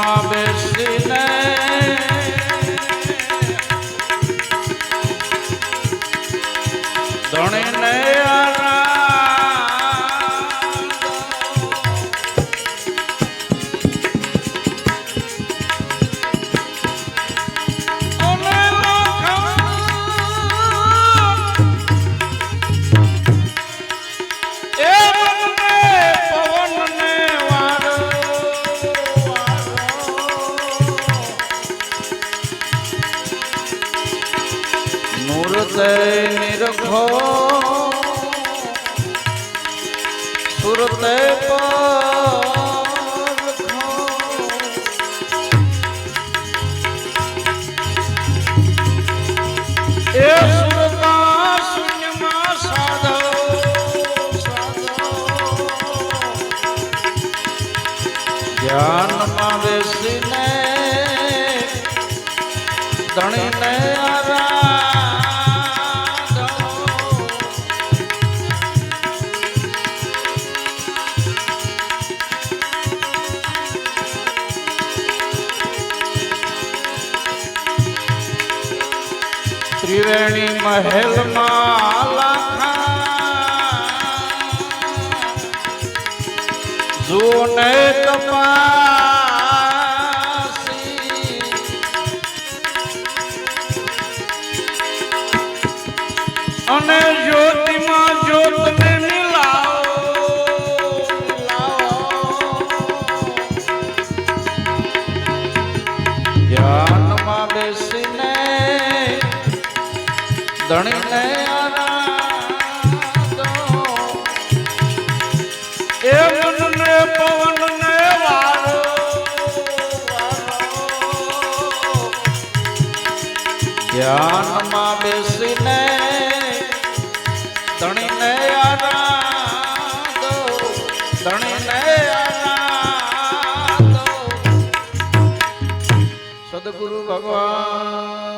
সমাবেশ দিনে સુરતે નિરખો સુરતે. એ સુરમાં શૂન્યમાં સાધો સાધો ધ્યાનમાં બેસીને આરાધો. ત્રિવેણી મહેલમાં જૂને તપાસી. અને જ્યોતિમાં જ્યોતને મિલાવો. ધ્યાનમાં બેસીને ધણીને. એ મનને પવનને વાળો. ધ્યાનમાં બેસીને ધણીને આરાધો ધણીને આરાધો સદગુરુ ભગવાન